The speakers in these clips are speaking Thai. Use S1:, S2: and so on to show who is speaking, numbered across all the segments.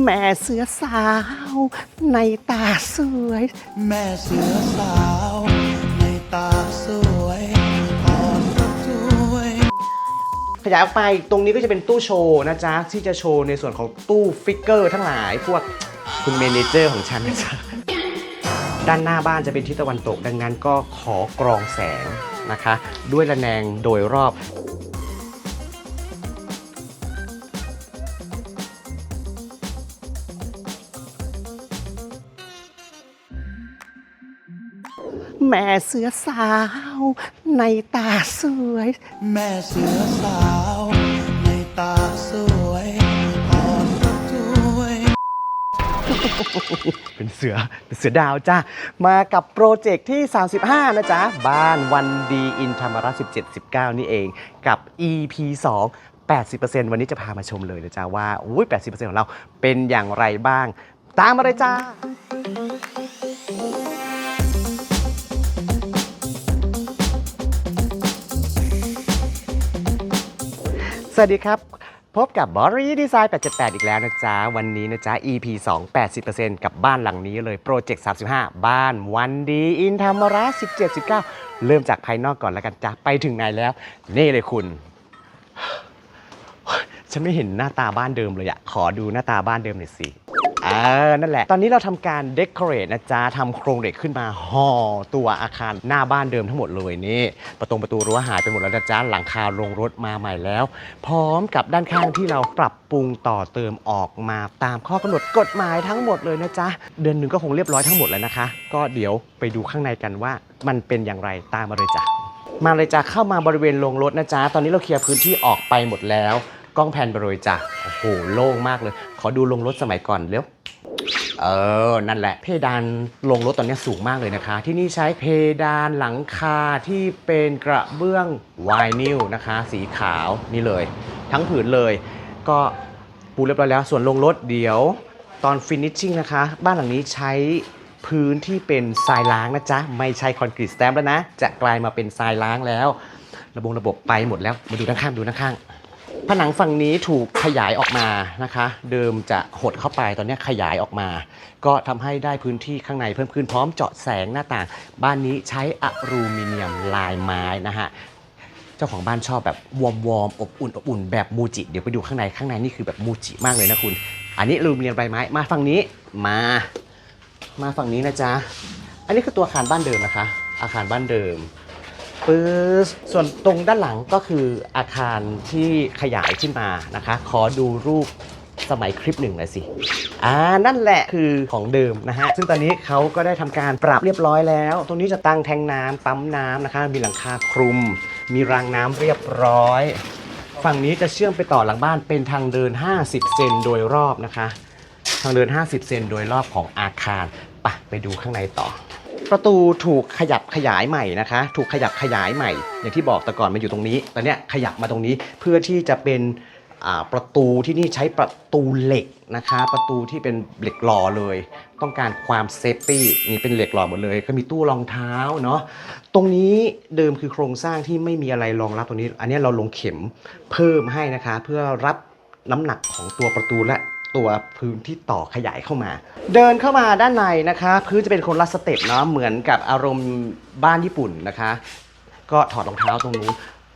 S1: แม่เสือสาว ในตาสวย
S2: แม่เสือสาว ในตาสวยอ่อนระทวย
S1: ขยายออกไปตรงนี้ก็จะเป็นตู้โชว์นะจ๊ะ ที่จะโชว์ในส่วนของตู้ฟิกเกอร์ทั้งหลาย พวกคุณเมเนเจอร์ของฉันนะจ๊ะ ด้านหน้าบ้านจะเป็นทิศตะวันตก ดังนั้นก็ขอกรองแสงนะคะ ด้วยระแนงโดยรอบ แม่เสือสาว ในตาสวย
S2: แม่เสือสาว ในตาสวยอ่อนระทวย
S1: เป็นเสือเป็นเสือดาวจ้ามากับโปรเจกต์ที่ 35 นะจ๊ะ บ้านวันดีอินธรรมระ17 19 นี่เองกับ EP 2 80%วันนี้จะพามาชมเลยนะจ๊ะว่าอุ้ย80%ของเราเป็นอย่างไรบ้าง ตามมาเลยจ้า วัสดีครับ พบกับบอรี่ดีไซน์878 อีกแล้วนะจ๊ะ วันนี้นะจ๊ะ EP 2 80%กับบ้านหลังนี้เลยโปรเจกต์ 35 บ้านวันดีอินธรรมระ17 19 เริ่มจากภายนอกก่อนแล้วกันจ้ะ ไปถึงไหนแล้ว นี่เลยคุณ ฉันไม่เห็นหน้าตาบ้านเดิมเลยอะขอดูหน้าตาบ้านเดิมหน่อยสิ เออ นั่นแหละ ตอนนี้เราทำการเด o อเรทนะจ๊ะทำโครงเหล็กขึ้นมาห่อตัวอาคารหน้าบ้านเดิมทั้งหมดเลยนี่ ประตูประตูรั้วหายไปหมดแล้วนะจ๊ะ หลังคาลงรถมาใหม่แล้ว พร้อมกับด้านข้างที่เราปรับปรุงต่อเติมออกมาตามข้อกำหนดกฎหมายทั้งหมดเลยนะจ๊ะ เดือนหนึ่งก็คงเรียบร้อยทั้งหมดแล้วนะคะ ก็เดี๋ยวไปดูข้างในกันว่ามันเป็นอย่างไรตามมาเลยจ้ะ มาเลยจ้ะเข้ามาบริเวณโรงรถนะจ๊ะ ตอนนี้เราเคลียร์พื้นที่ออกไปหมดแล้ว กล้องแพนไปเลยจ้ะ โอ้โห โล่งมากเลย ขอดูโรงรถสมัยก่อนเร็ว เออ นั่นแหละ เพดานลงรถตอนนี้สูงมากเลยนะคะ ที่นี่ใช้เพดานหลังคาที่เป็นกระเบื้องไวนิลนะคะ สีขาวนี่เลย ทั้งผืนเลย ก็ปูเรียบร้อยแล้ว ส่วนลงรถเดี๋ยวตอนฟินิชชิ่งนะคะ บ้านหลังนี้ใช้พื้นที่เป็นทรายล้างนะจ๊ะ ไม่ใช่คอนกรีตสแตมป์แล้วนะ จะกลายมาเป็นทรายล้างแล้ว ระบบระบบไปหมดแล้ว มาดูด้านข้างดูด้านข้าง ผนังฝั่งนี้ถูกขยายออกมานะคะ เดิมจะหดเข้าไปตอนนี้ขยายออกมา ก็ทำให้ได้พื้นที่ข้างในเพิ่มขึ้นพร้อมเจาะแสงหน้าต่าง บ้านนี้ใช้อลูมิเนียมลายไม้นะฮะเจ้าของบ้านชอบแบบวอมวอมอบอุ่นอบอุ่นแบบมูจิเดี๋ยวไปดูข้างในข้างในนี่คือแบบมูจิมากเลยนะคุณ อันนี้อลูมิเนียมใบไม้มาฝั่งนี้มา มาฝั่งนี้นะจ๊ะอันนี้คือตัวอาคารบ้านเดิมนะคะ อาคารบ้านเดิม ปื๊ดส่วนตรงด้านหลังก็คืออาคารที่ขยายขึ้นมานะคะ ขอดูรูปสมัยคลิปหนึ่งหน่อยสิ อ่า นั่นแหละคือของเดิมนะฮะ ซึ่งตอนนี้เขาก็ได้ทำการปรับเรียบร้อยแล้ว ตรงนี้จะตั้งแทงน้ำปั๊มน้ำนะคะ มีหลังคาคลุม มีรางน้ำเรียบร้อย ฝั่งนี้จะเชื่อมไปต่อหลังบ้านเป็นทางเดิน 50 เซนโดยรอบนะคะ ทางเดิน 50 เซนโดยรอบของอาคารไปไปดูข้างในต่อ ประตูถูกขยับขยายใหม่นะคะ ถูกขยับขยายใหม่ อย่างที่บอกแต่ก่อนมันอยู่ตรงนี้ตอนเนี้ยขยับมาตรงนี้เพื่อที่จะเป็นประตูที่นี่ใช้ประตูเหล็กนะคะ ประตูที่เป็นเหล็กหล่อเลย ต้องการความเซฟตี้นี่เป็นเหล็กหล่อหมดเลย ก็มีตู้รองเท้าเนาะตรงนี้เดิมคือโครงสร้างที่ไม่มีอะไรรองรับตรงนี้ อันนี้เราลงเข็มเพิ่มให้นะคะ เพื่อรับน้ำหนักของตัวประตูและ ตัวพื้นที่ต่อขยายเข้ามา เดินเข้ามาด้านในนะคะ พื้นจะเป็นคนละสเต็ปเนาะเหมือนกับอารมณ์บ้านญี่ปุ่นนะคะ ก็ถอดรองเท้าตรงนู้น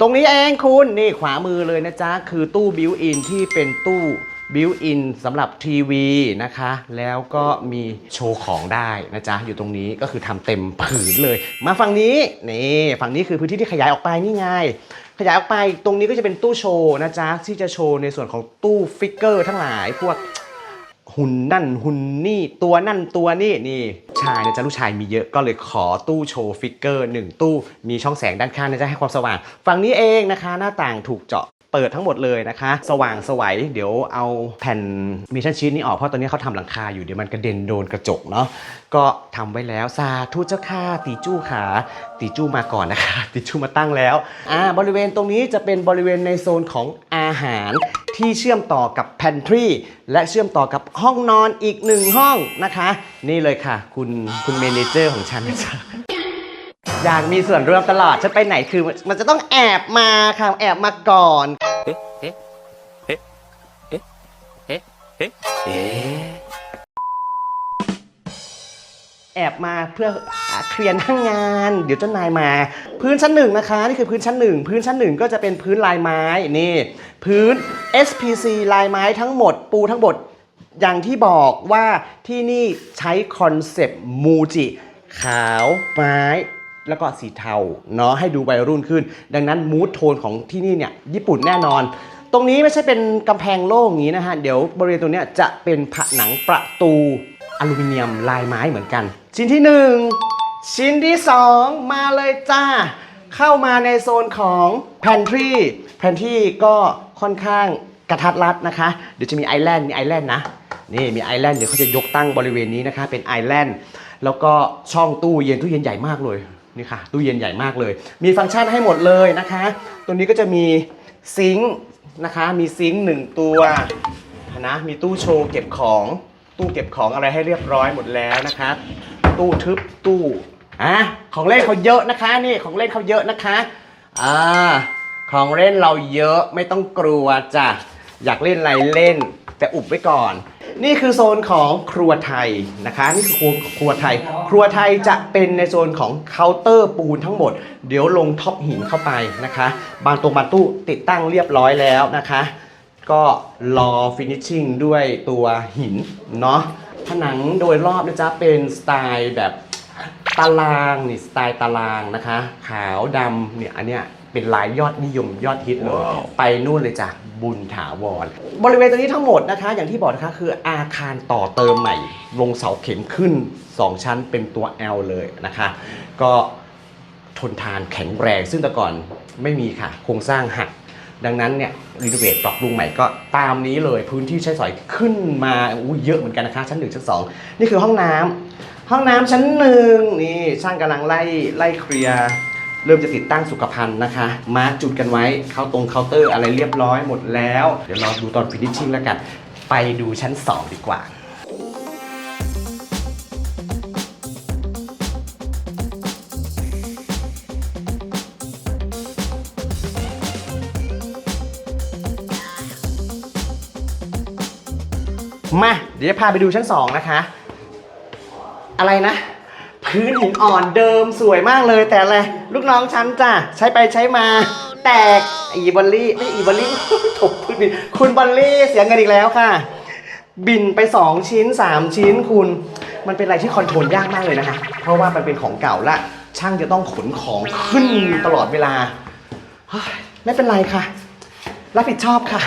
S1: ตรงนี้เองคุณนี่ขวามือเลยนะจ๊ะ คือตู้บิวอินที่เป็นตู้ บิวอินสำหรับทีวีนะคะ แล้วก็มีโชว์ของได้นะจ๊ะ อยู่ตรงนี้ก็คือทำเต็มผืนเลย มาฝั่งนี้ นี่ ฝั่งนี้คือพื้นที่ที่ขยายออกไปนี่ไง ขยายออกไปตรงนี้ก็จะเป็นตู้โชว์นะจ๊ะ ที่จะโชว์ในส่วนของตู้ฟิกเกอร์ทั้งหลายพวกหุ่นนั่นหุ่นนี่ตัวนั่นตัวนี่นี่ชายนะจ๊ะลูกชายมีเยอะก็เลยขอตู้โชว์ฟิกเกอร์หนึ่งตู้มีช่องแสงด้านข้างนะจ๊ะให้ความสว่าง ฝั่งนี้เองนะคะ หน้าต่างถูกเจาะ ปิดทั้งหมดเลยนะคะ สว่างสวัยเดี๋ยวเอาแผ่นมิชั่นชีตนี้ออกเพราะตอนนี้เขาทำหลังคาอยู่เดี๋ยวมันกระเด็นโดนกระจกเนาะก็ทำไว้แล้วสาธุเจ้าค่ะตีจู้ขาตีจู้มาก่อนนะคะตีจู้มาตั้งแล้วอ่าบริเวณตรงนี้จะเป็นบริเวณในโซนของอาหารที่เชื่อมต่อกับ pantry และเชื่อมต่อกับห้องนอนอีกหนึ่งห้องนะคะ นี่เลยค่ะ คุณคุณเมนเจอร์ของฉันนะจ๊ะอยากมีส่วนร่วมตลอดฉันไปไหนคือมันจะต้องแอบมาค่ะแอบมาก่อน
S3: เอ๊ะแอ
S1: บมาเพื่อเคลียร์หน้างาน เดี๋ยวเจ้านายมา พื้นชั้นหนึ่งนะคะนี่คือพื้นชั้นหนึ่งพื้นชั้นหนึ่งก็จะเป็นพื้นลายไม้นี่ พื้น SPC ลายไม้ทั้งหมด ปูทั้งหมดอย่างที่บอกว่าที่นี่ใช้คอนเซปต์มูจิขาวไม้แล้วก็สีเทาเนาะให้ดูวัยรุ่นขึ้น ดังนั้นมูทโทนของที่นี่เนี่ยญี่ปุ่นแน่นอน ตรงนี้ไม่ใช่เป็นกำแพงโล่งอย่างนี้นะฮะ เดี๋ยวบริเวณตรงนี้จะเป็นผนังประตูอลูมิเนียมลายไม้เหมือนกัน ชิ้นที่หนึ่งชิ้นที่สองมาเลยจ้า เข้ามาในโซนของแพนทรีแพนทรีก็ค่อนข้างกระทัดรัดนะคะ เดี๋ยวจะมีไอแลนด์มีไอแลนด์นะ นี่มีไอแลนด์เดี๋ยวเขาจะยกตั้งบริเวณนี้นะคะ เป็นไอแลนด์แล้วก็ช่องตู้เย็นตู้เย็นใหญ่มากเลยนี่ค่ะตู้เย็นใหญ่มากเลย มีฟังก์ชันให้หมดเลยนะคะ ตัวนี้ก็จะมีซิงค์ นะคะ มีซิงค์หนึ่งตัวนะ มีตู้โชว์เก็บของ ตู้เก็บของอะไรให้เรียบร้อยหมดแล้วนะคะ ตู้ทึบตู้อะของเล่นเขาเยอะนะคะนี่ของเล่นเขาเยอะนะคะอ่าของเล่นเราเยอะไม่ต้องกลัวจ้ะอยากเล่นอะไรเล่น แต่อุบไว้ก่อน นี่คือโซนของครัวไทยนะคะ นี่คือครัวครัวไทย ครัวไทยจะเป็นในโซนของเคาน์เตอร์ปูนทั้งหมด เดี๋ยวลงท็อปหินเข้าไปนะคะ บานตรงบานตู้ติดตั้งเรียบร้อยแล้วนะคะ ก็รอฟินิชชิ่งด้วยตัวหินเนาะผนังโดยรอบนะจ๊ะเป็นสไตล์แบบตารางนี่สไตล์ตารางนะคะ ขาวดำเนี่ยอันเนี้ย เป็นลายยอดนิยมยอดฮิตเลย ไปนู่นเลยจ้ะบุญถาวร บริเวณตรงนี้ทั้งหมดนะคะ อย่างที่บอกนะคะคืออาคารต่อเติมใหม่ ลงเสาเข็มขึ้น 2 ชั้นเป็นตัว L เลยนะคะ ก็ทนทานแข็งแรง ซึ่งแต่ก่อนไม่มีค่ะ โครงสร้างหัก ดังนั้นเนี่ยรีโนเวทปรับปรุงใหม่ก็ตามนี้เลยพื้นที่ใช้สอยขึ้นมาอู้เยอะเหมือนกันนะคะ ชั้นหนึ่งชั้นสองนี่คือห้องน้ำห้องน้ำชั้นหนึ่งนี่ช่างกำลังไล่ไล่เคลียร์ เริ่มจะติดตั้งสุขภัณฑ์นะคะ มาร์คจุดกันไว้เข้าตรงเคาน์เตอร์อะไรเรียบร้อยหมดแล้ว เดี๋ยวเราดูตอนฟินิชชิ่งแล้วกัน ไปดูชั้น 2 ดีกว่ามา เดี๋ยวจะพาไปดูชั้น 2 นะคะ อะไรนะ พื้นหินอ่อนเดิมสวยมากเลย แต่อะไรลูกน้องฉันจ้ะใช้ไปใช้มา แตกอีบอลลี่ไม่อีบอลลี่ถกพื้นดินคุณบอลลี่เสียเงินอีกแล้วค่ะ บินไป 2 ชิ้น 3 ชิ้นคุณ มันเป็นอะไรที่คอนโทรลยากมากเลยนะคะ เพราะว่ามันเป็นของเก่าละ ช่างจะต้องขนของขึ้นตลอดเวลาไม่เป็นไรค่ะ รับผิดชอบค่ะ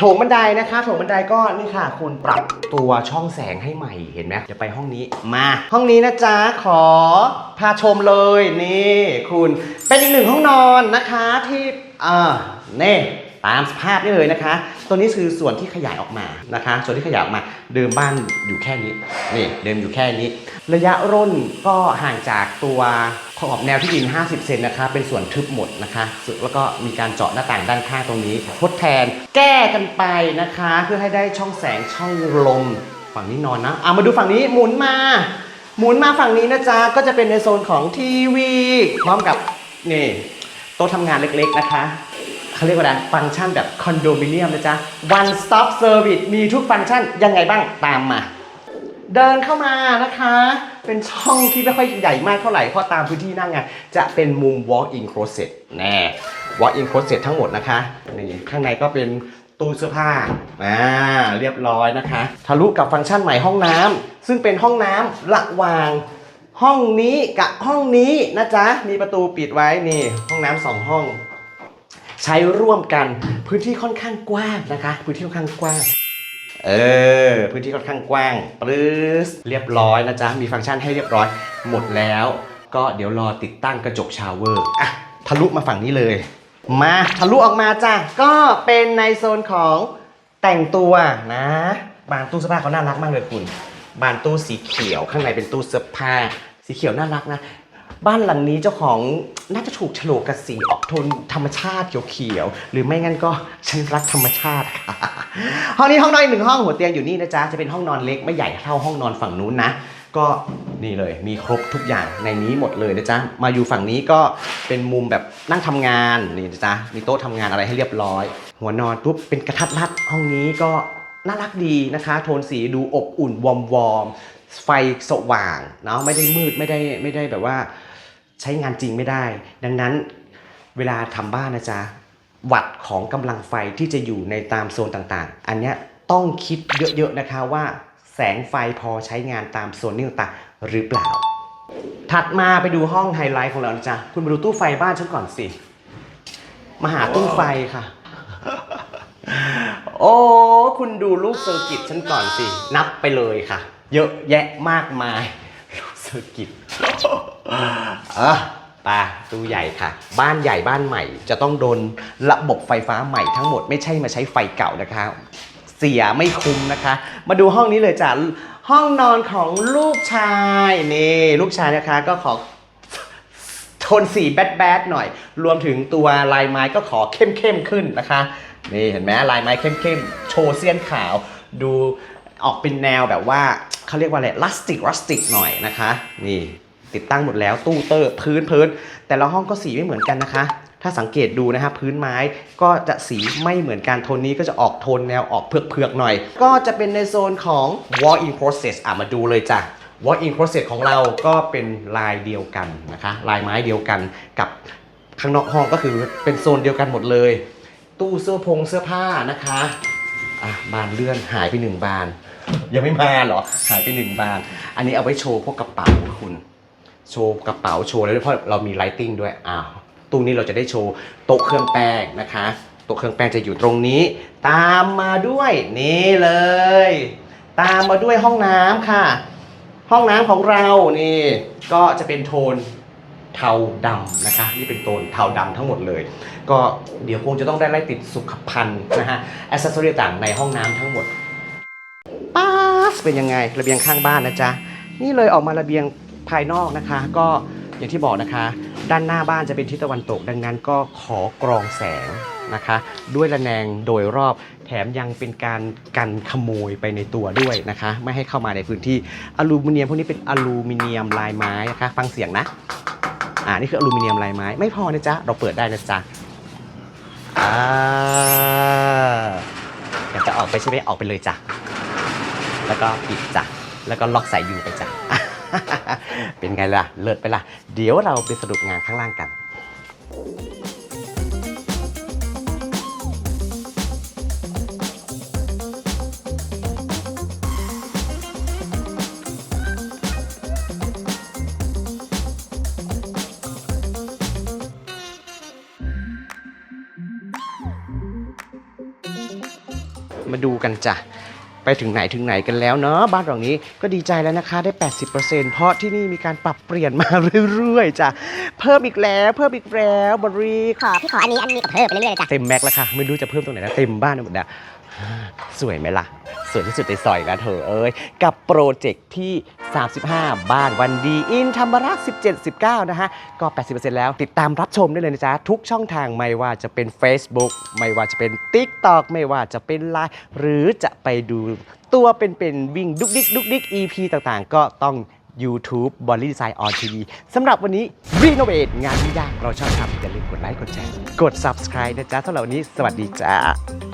S1: โถงบันไดนะคะโถงบันไดก็นี่ค่ะ คุณปรับตัวช่องแสงให้ใหม่เห็นไหมเดี๋ยวไปห้องนี้มา ห้องนี้นะจ๊ะขอพาชมเลยนี่คุณเป็นอีกหนึ่งห้องนอนนะคะที่เอ่านี่ตามสภาพนี่เลยนะคะ ตัวนี้คือส่วนที่ขยายออกมานะคะ ส่วนที่ขยายออกมา เดิมบ้านอยู่แค่นี้ นี่เดิมอยู่แค่นี้ ระยะร่นก็ห่างจากตัว ขอบแนวที่ดิน 50 เซนนะคะ เป็นส่วนทึบหมดนะคะ แล้วก็มีการเจาะหน้าต่างด้านข้างตรงนี้ ทดแทนแก้กันไปนะคะ เพื่อให้ได้ช่องแสงช่องลม ฝั่งนี้นอนนะเอามาดูฝั่งนี้หมุนมา หมุนมาฝั่งนี้นะจ๊ะ ก็จะเป็นในโซนของทีวี พร้อมกับนี่โต๊ะทำงานเล็กๆนะคะเขาเรียกว่าอะไรฟังก์ชันแบบคอนโดมิเนียมนะจ๊ะ one stop service มีทุกฟังก์ชันยังไงบ้างตามมา เดินเข้ามานะคะ เป็นช่องที่ไม่ค่อยใหญ่มากเท่าไหร่ เพราะตามพื้นที่นั่งงจะเป็นมุม walk in closet แน่ walk in closet ทั้งหมดนะคะนี่ข้างในก็เป็นตู้เสื้อผ้าอ่าเรียบร้อยนะคะ ทะลุกับฟังก์ชันใหม่ห้องน้ำซึ่งเป็นห้องน้ำระหว่างห้องนี้กับห้องนี้นะจ๊ะ มีประตูปิดไว้นี่ ห้องน้ำสองห้อง ใช้ร่วมกันพื้นที่ค่อนข้างกว้างนะคะ พื้นที่ค่อนข้างกว้าง เออ พื้นที่ค่อนข้างกว้างปรื้สเรียบร้อยนะจ๊ะ มีฟังก์ชันให้เรียบร้อยหมดแล้ว ก็เดี๋ยวรอติดตั้งกระจกชาวเวอร์อะทะลุมาฝั่งนี้เลย มาทะลุออกมาจ้ะ ก็เป็นในโซนของแต่งตัวนะบานตู้เสื้อผ้าเขาน่ารักมากเลยคุณบานตู้สีเขียวข้างในเป็นตู้เสื้อผ้า สีเขียวน่ารักนะ บ้านหลังนี้เจ้าของน่าจะถูกโฉลกกับสีออกโทนธรรมชาติเขียวๆหรือไม่งั้นก็ฉันรักธรรมชาติ ห้องนี้ห้องนอนอีกหนึ่งห้องหัวเตียงอยู่นี่นะจ๊ะจะเป็นห้องนอนเล็กไม่ใหญ่เท่าห้องนอนฝั่งนู้นนะก็นี่เลยมีครบทุกอย่างในนี้หมดเลยนะจ๊ะมาอยู่ฝั่งนี้ก็เป็นมุมแบบนั่งทำงานนี่นะจ๊ะมีโต๊ะทำงานอะไรให้เรียบร้อย หัวนอนปุ๊บเป็นกระทัดรัดห้องนี้ก็น่ารักดีนะคะ โทนสีดูอบอุ่นวอมวอมๆไฟสว่างเนาะไม่ได้มืดไม่ได้ไม่ได้แบบว่า ใช้งานจริงไม่ได้ ดังนั้นเวลาทำบ้านนะจ๊ะวัดของกำลังไฟที่จะอยู่ในตามโซนต่างๆ อันเนี้ยต้องคิดเยอะๆนะคะว่าแสงไฟพอใช้งานตามโซนนี้ต่างๆหรือเปล่า ถัดมาไปดูห้องไฮไลท์ของเรานะจ๊ะคุณมาดูตู้ไฟบ้านฉันก่อนสิ มาหาตู้ไฟค่ะ โอ้คุณดูลูกเซอร์กิตฉันก่อนสิ นับไปเลยค่ะ เยอะแยะมากมาย ลูกเซอร์กิต อะไปตู้ใหญ่ค่ะ บ้านใหญ่บ้านใหม่ จะต้องโดนระบบไฟฟ้าใหม่ทั้งหมดไม่ใช่มาใช้ไฟเก่านะคะ เสียไม่คุ้มนะคะ มาดูห้องนี้เลยจ้ะห้องนอนของลูกชายนี่ลูกชายนะคะก็ขอโทนสีแบดแบดๆหน่อย รวมถึงตัวลายไม้ก็ขอเข้มเข้มๆขึ้นนะคะนี่เห็นไหมลายไม้เข้มเข้มๆโชว์เสี้ยนขาว ดูออกเป็นแนวแบบว่าเขาเรียกว่าอะไรลัสติกลัสติกหน่อยนะคะ นี่ ติดตั้งหมดแล้วตู้เตอร์พื้นพื้น แต่ละห้องก็สีไม่เหมือนกันนะคะ ถ้าสังเกตดูนะฮะพื้นไม้ก็จะสีไม่เหมือนกันโทนนี้ก็จะออกโทนแนวออกเผือกๆหน่อย ก็จะเป็นในโซนของ wall in process อะมาดูเลยจ้ะ wall in process ของเราก็เป็นลายเดียวกันนะคะ ลายไม้เดียวกันกับข้างนอกห้องก็คือเป็นโซนเดียวกันหมดเลย ตู้เสื้อพงเสื้อผ้านะคะอะบานเลื่อนหายไปหนึ่งบาน ยังไม่มาเหรอ หายไปหนึ่งบาน อันนี้เอาไว้โชว์พวกกระเป๋าคุณ โชว์กระเป๋าโชว์แล้วด้วยเพราะเรามีไลติ้งด้วยอ้าวตู้นี้เราจะได้โชว์โต๊ะเครื่องแป้งนะคะโต๊ะเครื่องแป้งจะอยู่ตรงนี้ ตามมาด้วยนี่เลย ตามมาด้วยห้องน้ำค่ะ ห้องน้ำของเรานี่ก็จะเป็นโทนเทาดำนะคะ นี่เป็นโทนเทาดำทั้งหมดเลย ก็เดี๋ยวคงจะต้องได้ไล่ติดสุขภัณฑ์นะฮะอ c เซสซอรี่ต่างในห้องน้ำทั้งหมดป๊าเป็นยังไงระเบียงข้างบ้านนะจ๊ะ นี่เลยออกมาระเบียง ภายนอกนะคะ ก็อย่างที่บอกนะคะ ด้านหน้าบ้านจะเป็นทิศตะวันตก ดังนั้นก็ขอกรองแสงนะคะ ด้วยระแนงโดยรอบแถมยังเป็นการกันขโมยไปในตัวด้วยนะคะ ไม่ให้เข้ามาในพื้นที่อลูมิเนียมพวกนี้เป็นอลูมิเนียมลายไม้นะคะฟังเสียงนะอ่านี่คืออลูมิเนียมลายไม้ ไม่พอนะจ๊ะเราเปิดได้นะจ๊ะอ่าอยากจะออกไปใช่ไหมออกไปเลยจ้ะแล้วก็ปิดจ้ะแล้วก็ล็อกสายยูไปจ้ะ เป็นไงล่ะ เลิศไปล่ะ เดี๋ยวเราไปสรุปงานข้างล่างกันมาดูกันจ้ะ ไปถึงไหนถึงไหนกันแล้วเนาะบ้านหลังนี้ก็ดีใจแล้วนะคะได้ 80%เพราะที่นี่มีการปรับเปลี่ยนมาเรื่อยๆจ้ะเพิ่มอีกแล้วเพิ่มอีกแล้วบรี
S3: ขอพี่ขออันนี้อันนี้ก็เพิ่มไปเรื่อยๆเลยจ้ะ
S1: เต็มแม็กซ์แล้วค่ะไม่รู้จะเพิ่มตรงไหนนะเต็มบ้านไปหมดแล้ว สวยไหมล่ะ สวยที่สุดในซอยนะเธอเอ้ย กับโปรเจกต์ที่ 35 บ้านวันดี อินธรรมรักษ์17 19 นะฮะ ก็ 80%แล้วติดตามรับชมได้เลยนะจ๊ะ ทุกช่องทางไม่ว่าจะเป็น Facebook ไม่ว่าจะเป็น TikTok ไม่ว่าจะเป็น Line หรือจะไปดูตัวเป็นๆวิ่งดุกดิกดุกดิก EP ต่างๆ ก็ต้อง YouTube b o l l y Design on TV สำหรับวันนี้ Renovate งานที่ยากเราชอบทำอย่าลืมกดไลค์กดแชร์กด Subscribe นะจ๊ะสำหรับวันนี้ สวัสดีจ้า